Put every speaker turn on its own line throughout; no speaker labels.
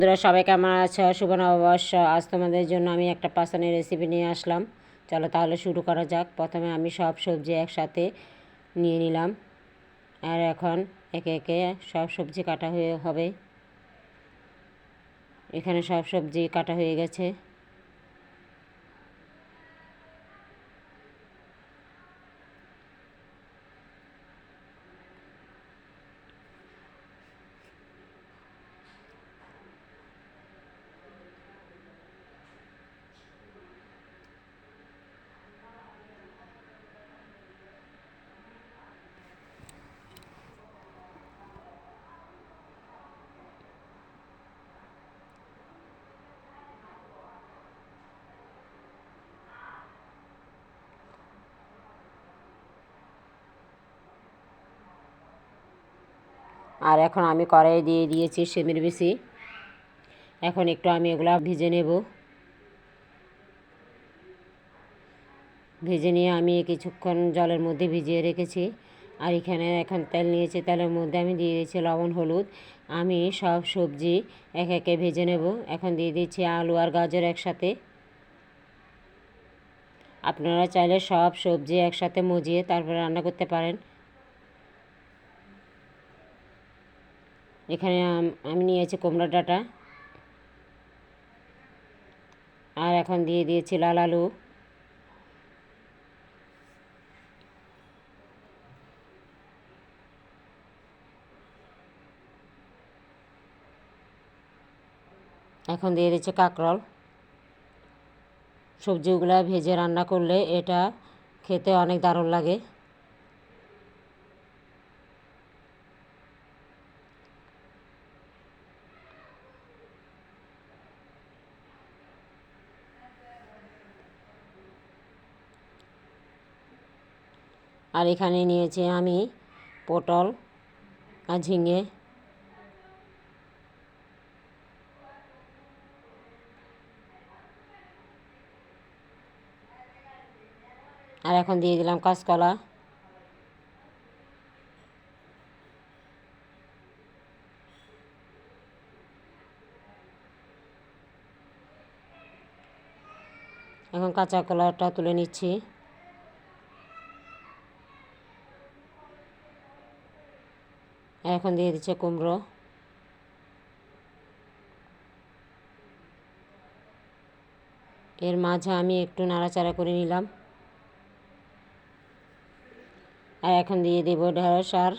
বন্ধুরা, সবাই কেমন আছো? শুভ নববর্ষ। আজ তোমাদের জন্য আমি একটা পাসানের রেসিপি নিয়ে আসলাম। চলো তাহলে শুরু করা যাক। প্রথমে আমি সব সবজি একসাথে নিয়ে নিলাম। আর এখন একে একে সব সবজি কাটা হয়ে হবে। এখানে সব সবজি কাটা হয়ে গেছে। আর এখন আমি কড়াই দিয়ে দিয়েছি সেমের বেশি। এখন একটু আমি এগুলো ভেজে নেব। ভেজে নিয়ে আমি কিছুক্ষণ জলের মধ্যে ভিজিয়ে রেখেছি। আর এখানে এখন তেল নিয়েছি, তেলের মধ্যে আমি দিয়ে দিয়েছি লবণ, হলুদ। আমি সব সবজি এক একে ভেজে নেব। এখন দিয়ে দিচ্ছি আলু আর গাজর একসাথে। আপনারা চাইলে সব সবজি একসাথে মজিয়ে তারপরে রান্না করতে পারেন। এখানে, আমি নিয়েছি কুমড়া ডাটা। আর এখন দিয়ে দিয়েছি লাল আলু। এখন দিয়ে দিচ্ছি কাঁকরোল। সবজিগুলো ভেজে রান্না করলে এটা খেতে অনেক দারুণ লাগে। আর এখানে নিয়েছি আমি পটল, আর ঝিঙে। আর এখন দিয়ে দিলাম কাঁচকলা। এখন কাঁচা কলাটা তুলে নিচ্ছি। এখন দিয়ে দিচ্ছে কুমড়ো। এর মাঝে আমি একটু নাড়াচাড়া করে নিলাম। আর এখন দিয়ে দেব ঢেঁড়স আর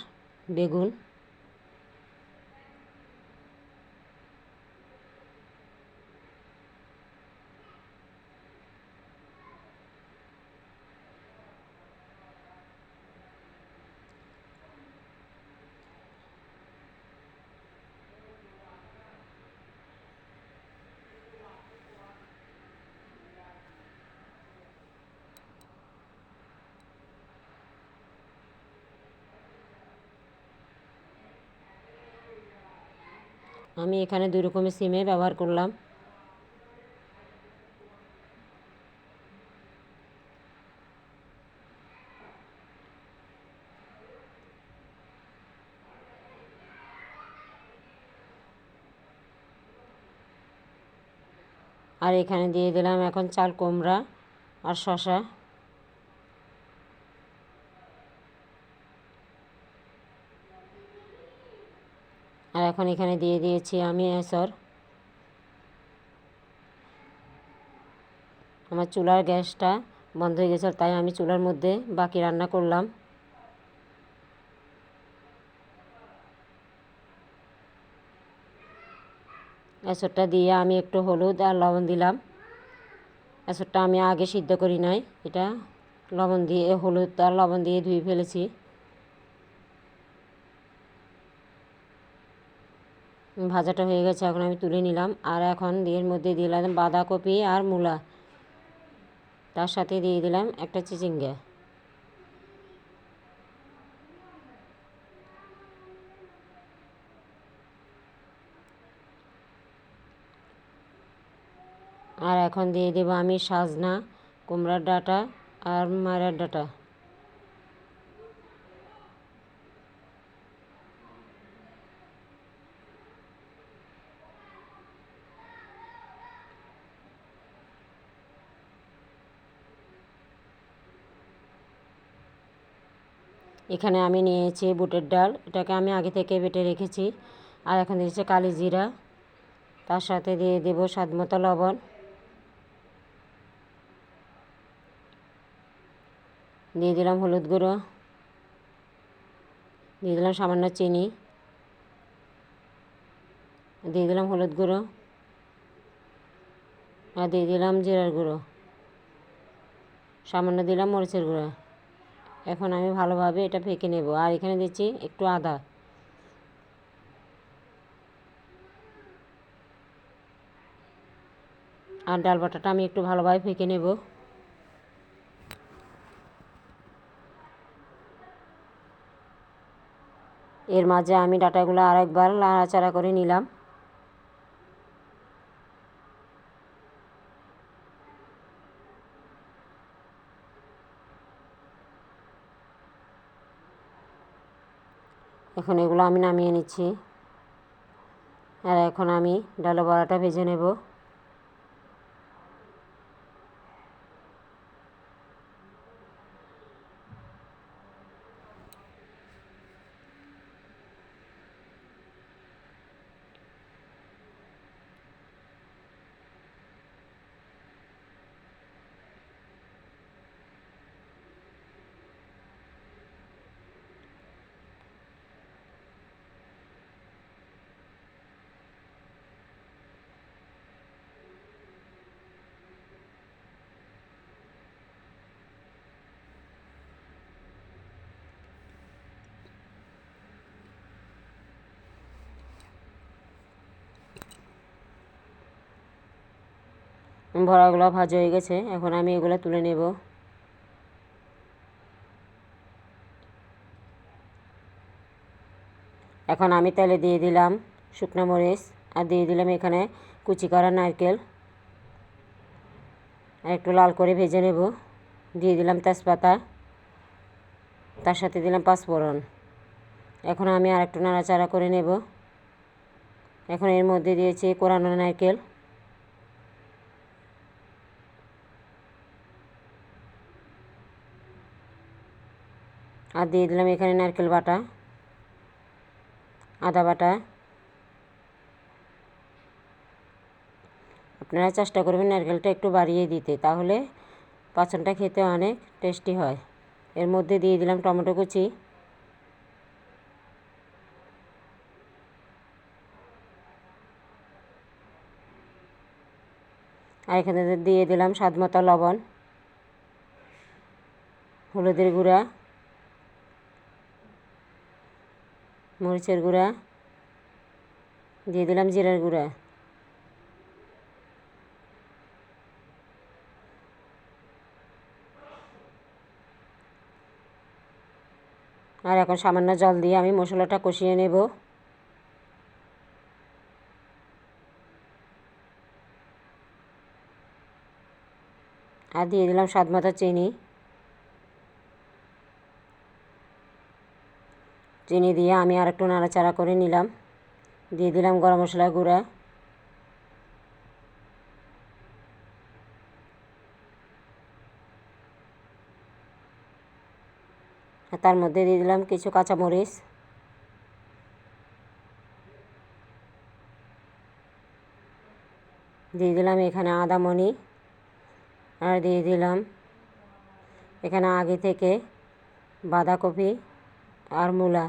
বেগুন। আমি এখানে দুই রকমের সিমে ব্যবহার করলাম। আর এখানে দিয়ে দিলাম এখন চাল কুমড়া আর শশা আর এখন এখানে দিয়ে দিয়েছি আমি এসর। আমার চুলার গ্যাসটা বন্ধ হয়ে গেছে তাই আমি চুলার মধ্যে বাকি রান্না করলাম। এসরটা দিয়ে আমি একটু হলুদ আর লবণ দিলাম। এসরটা আমি আগে সিদ্ধ করি নাই। এটা লবণ দিয়ে, হলুদ আর লবণ দিয়ে ধুয়ে ফেলেছি। ভাজাটা হয়ে গেছে, এখন আমি তুলে নিলাম। আর এখন এর মধ্যে দিয়ে দিলাম বাঁধাকপি আর মূলা। তার সাথে দিয়ে দিলাম একটা চিচিঙ্গা। আর এখন দিয়ে দেবো আমি সাজনা, কুমড়ার ডাটা আর মায়ের ডাটা। এখানে আমি নিয়েছি বুটের ডাল, এটাকে আমি আগে থেকে বেটে রেখেছি। আর এখন দিয়েছি কালি জিরা, তার সাথে দিয়ে দেবো স্বাদ মতো লবণ। দিয়ে দিলাম হলুদ গুঁড়ো। দিয়ে দিলাম সামান্য চিনি। দিয়ে দিলাম হলুদ গুঁড়ো। আর দিয়ে দিলাম জিরার গুঁড়ো। সামান্য দিলাম মরিচের গুঁড়ো। এখন আমি ভালোভাবে এটা ফেঁকে নেব। আর এখানে দিচ্ছি একটু আদা। আর ডাল বাটাটা আমি একটু ভালোভাবে ফেঁকে নেব। এর মাঝে আমি ডাটাগুলো আরেকবার লাড়াচাড়া করে নিলাম। এখন এগুলো আমি নামিয়ে নিচ্ছি। আর এখন আমি ডালা বড়াটা ভেজে নেব। ভরাগুলো ভাজা হয়ে গেছে। এখন আমি এগুলো তুলে নেব। এখন আমি তেলে দিয়ে দিলাম শুকনো মরিচ আর দিয়ে দিলাম এখানে কুচি করা নারকেল। একটু লাল করে ভেজে নেব। দিয়ে দিলাম তেজপাতা। তার সাথে দিলাম পাঁচফোড়ন। এখন আমি আর একটু নাড়াচাড়া করে নেব। এখন এর মধ্যে দিয়েছি কোরানো নারকেল। আর দিয়ে দিলাম এখানে নারকেল বাটা, আদা বাটা। আপনারা চেষ্টা করবেন নারকেলটা একটু বাড়িয়ে দিতে, তাহলে পাচনটা খেতে অনেক টেস্টি হয়। এর মধ্যে দিয়ে দিলাম টমেটো কুচি। আর এখানে দিয়ে দিলাম স্বাদ মতো লবণ, হলুদের গুঁড়া। মরিচের গুঁড়া, দিয়ে দিলাম জিরার গুঁড়া। আর এখন সামান্য জল দিয়ে আমি মশলাটা কষিয়ে নেব। আর দিয়ে দিলাম স্বাদ চিনি। চিনি দিয়ে আমি আর একটু নাড়াচাড়া করে নিলাম। দিয়ে দিলাম গরম মশলা গুঁড়া। তার মধ্যে দিয়ে দিলাম কিছু কাঁচামরিচ। দিয়ে দিলাম এখানে আদামণি আর দিয়ে দিলাম এখানে আগে থেকে বাঁধাকপি। আর মূলা।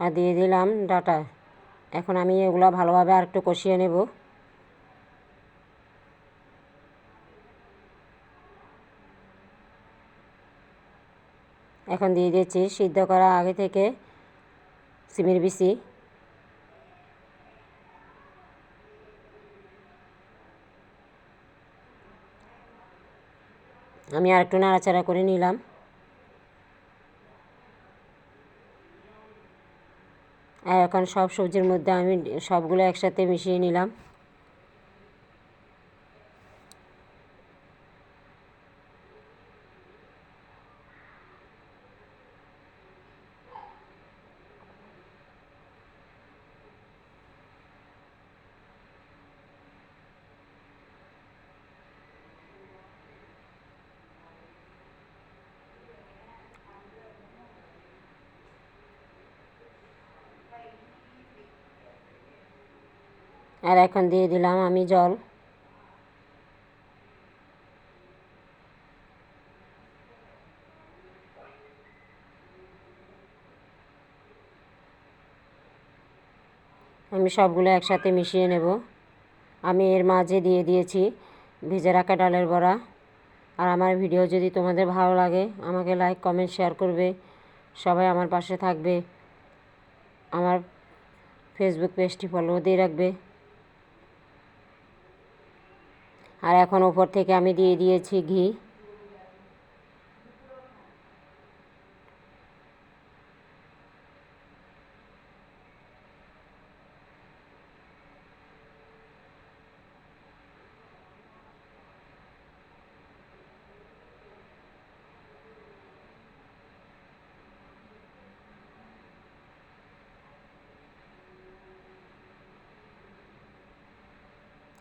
আর দিয়ে দিলাম ডাটা। এখন আমি এগুলো ভালোভাবে আর একটু কষিয়ে নেব। এখন দিয়ে দিয়েছি সিদ্ধ করা আগে থেকে সিমের বিচি। আমি আর একটু নাড়াচাড়া করে নিলাম। আর এখন সব সবজির মধ্যে আমি সবগুলো একসাথে মিশিয়ে নিলাম। আর এখন দিয়ে দিলাম আমি জল। আমি সবগুলো একসাথে মিশিয়ে নেব। আমি এর মাঝে দিয়ে দিয়েছি ভেজে রাখা ডালের বড়া। আর আমার ভিডিও যদি তোমাদের ভালো লাগে, আমাকে লাইক কমেন্ট শেয়ার করবে। সবাই আমার পাশে থাকবে। আমার ফেসবুক পেজটি ফলো দিয়ে রাখবে। আর এখন ওপর থেকে আমি দিয়ে দিয়েছি ঘি।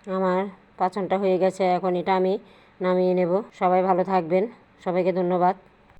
আমার পাচনটা হয়ে গেছে এখন এটা আমি নামিয়ে নেব। সবাই ভালো থাকবেন। সবাইকে ধন্যবাদ।